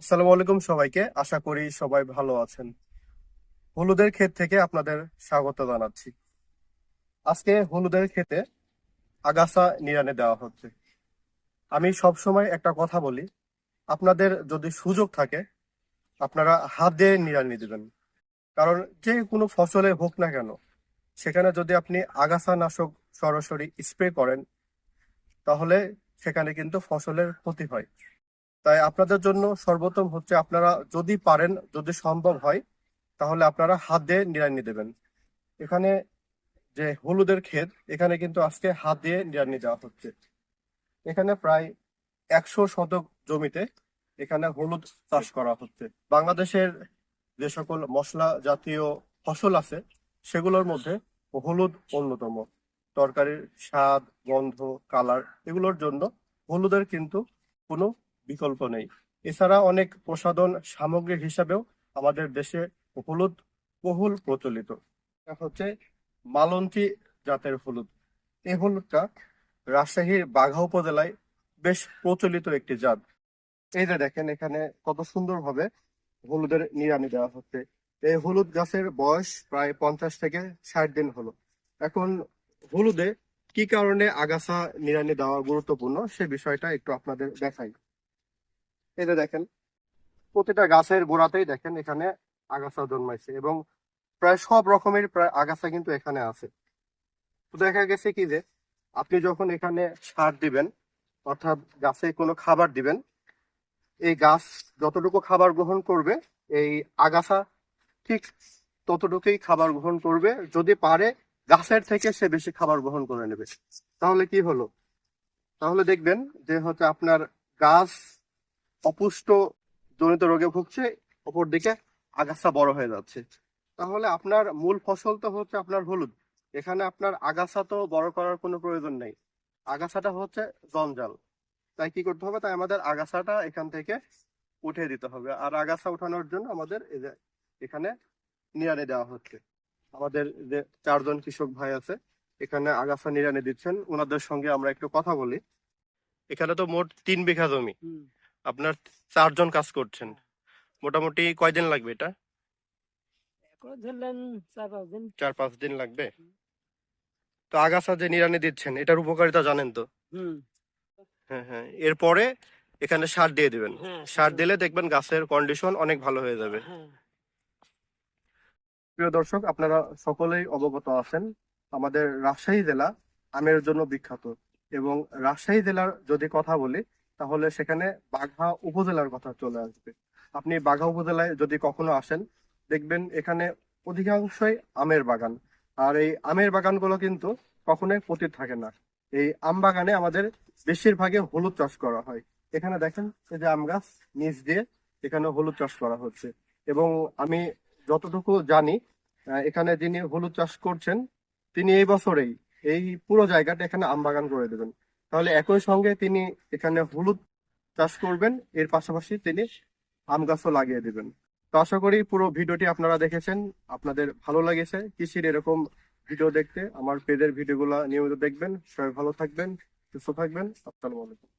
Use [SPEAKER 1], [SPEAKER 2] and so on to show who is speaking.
[SPEAKER 1] আসসালামু আলাইকুম সবাইকে। আশা করি সবাই ভালো আছেন। হলুদের ক্ষেত থেকে আপনাদের স্বাগত জানাচ্ছি। আজকে হলুদের ক্ষেতে আগাছা নিড়ানে দেওয়া হচ্ছে। আমি সব সময় একটা কথা বলি, আপনাদের যদি সুযোগ থাকে, আপনারা হাত দিয়ে নিড়ানি দিবেন। কারণ যে কোনো ফসলে হোক না কেন, সেখানে যদি আপনি আগাছা নাশক সরাসরি স্প্রে করেন, তাহলে সেখানে কিন্তু ফসলের ক্ষতি হয়। তাই আপনাদের জন্য সর্বোত্তম হচ্ছে আপনারা যদি পারেন, যদি সম্ভব হয়, তাহলে আপনারা হাত দিয়ে নিড়ানি দেবেন। এখানে যে হলুদের ক্ষেত, এখানে কিন্তু আজকে হাত দিয়ে নিড়ানি দেওয়া হচ্ছে। এখানে প্রায় একশো শতক জমিতে এখানে হলুদ চাষ করা হচ্ছে। বাংলাদেশের যে সকল মশলা জাতীয় ফসল আছে, সেগুলোর মধ্যে হলুদ অন্যতম। তরকারির স্বাদ, গন্ধ, কালার, এগুলোর জন্য হলুদের কিন্তু কোনো বিকল্প নেই। এছাড়া অনেক প্রসাধন সামগ্রী হিসাবেও আমাদের দেশে হলুদ বহুল প্রচলিত। হচ্ছে মালন্তী জাতের হলুদ। এই হলুদটা রাজশাহীর বাঘা উপজেলায় বেশ প্রচলিত একটি জাত। এই যে দেখেন এখানে কত সুন্দরভাবে হলুদের নিড়ানি দেওয়া হচ্ছে। এই হলুদ গাছের বয়স প্রায় পঞ্চাশ থেকে ষাট দিন হলো। এখন হলুদে কি কারণে আগাছা নিড়ানি দেওয়া গুরুত্বপূর্ণ সে বিষয়টা একটু আপনাদের দেখাই। যে দেখেন, প্রতিটা গাছের গোড়াতেই দেখেন এখানে আগাছা জন্মাইছে এবং প্রায় সব রকমের প্রায় আগাছা কিন্তু এখানে আছে। তো দেখা গেছে কি যে, আপনি যখন এখানে সার দিবেন, অর্থাৎ গাছে কোনো খাবার দিবেন, এই গাছ যতটুকু খাবার গ্রহণ করবে, এই আগাছা ঠিক ততটুকুই খাবার গ্রহণ করবে, যদি পারে গাছের থেকে সে বেশি খাবার গ্রহণ করে নেবে। তাহলে কি হলো? তাহলে দেখবেন যে হচ্ছে আপনার গাছ অপুষ্ট জনিত রোগে ভুগছে অপর দিকে আগাছা বড় হয়ে যাচ্ছে। তাহলে আপনার মূল ফসল তো হচ্ছে আপনার হলুদ। এখানে আপনার আগাছা তো বড় করার কোনো প্রয়োজন নেই। আগাছাটা হচ্ছে জঞ্জাল। তাই কি করতে হবে? তাই আমাদের আগাছাটা এখান থেকে উঠিয়ে দিতে হবে। আর আগাছা উঠানোর জন্য আমাদের এই যে এখানে নিড়ানি দেওয়া হচ্ছে। আমাদের যে চারজন কৃষক ভাই আছে, এখানে আগাছা নিড়ানি দিচ্ছেন। ওনাদের সঙ্গে আমরা একটু কথা বলি। এখানে তো মোট তিন বিঘা জমি। আপনার চারজন কাজ করছেন। মোটামুটি কয়দিন লাগবে এটা?
[SPEAKER 2] চার পাঁচ দিন।
[SPEAKER 1] লাগবে? তো আগাছা যে নিরানি দিচ্ছেন এটার উপকারিতা জানেন তো? হ্যাঁ হ্যাঁ। এরপরে এখানে সার দিয়ে দিবেন।
[SPEAKER 2] হ্যাঁ
[SPEAKER 1] সার দিলে দেখবেন গাছের কন্ডিশন অনেক ভালো হয়ে যাবে।
[SPEAKER 2] হ্যাঁ।
[SPEAKER 1] প্রিয় দর্শক আপনারা সকলেই অবগত আছেন আমাদের রাজশাহী জেলা আমের জন্য বিখ্যাত। এবং রাজশাহী জেলার যদি কথা বলি তাহলে সেখানে বাঘা উপজেলার কথা চলে আসবে। আপনি বাঘা উপজেলায় যদি কখনো আসেন, দেখবেন এখানে অধিকাংশই আমের বাগান। আর এই আমের বাগানগুলো কিন্তু কখনোই পতিত থাকে না। এই আম বাগানে আমাদের বেশিরভাগে হলুদ চাষ করা হয়। এখানে দেখেন এই যে আম গাছ নিচ দিয়ে এখানে হলুদ চাষ করা হচ্ছে। এবং আমি যতটুকু জানি এখানে যিনি হলুদ চাষ করছেন, তিনি এই বছরেই এই পুরো জায়গাটা এখানে আম বাগান করে দেবেন। তাহলে একই সঙ্গে তিনি এখানে হলুদ চাষ করবেন, এর পাশাপাশি তিনি আম গাছও লাগিয়ে দেবেন। তো আশা করি পুরো ভিডিওটি আপনারা দেখেছেন, আপনাদের ভালো লাগেছে। কৃষির এরকম ভিডিও দেখতে আমার পেজের ভিডিওগুলো নিয়মিত দেখবেন। সবাই ভালো থাকবেন, সুস্থ থাকবেন। আসসালামু আলাইকুম।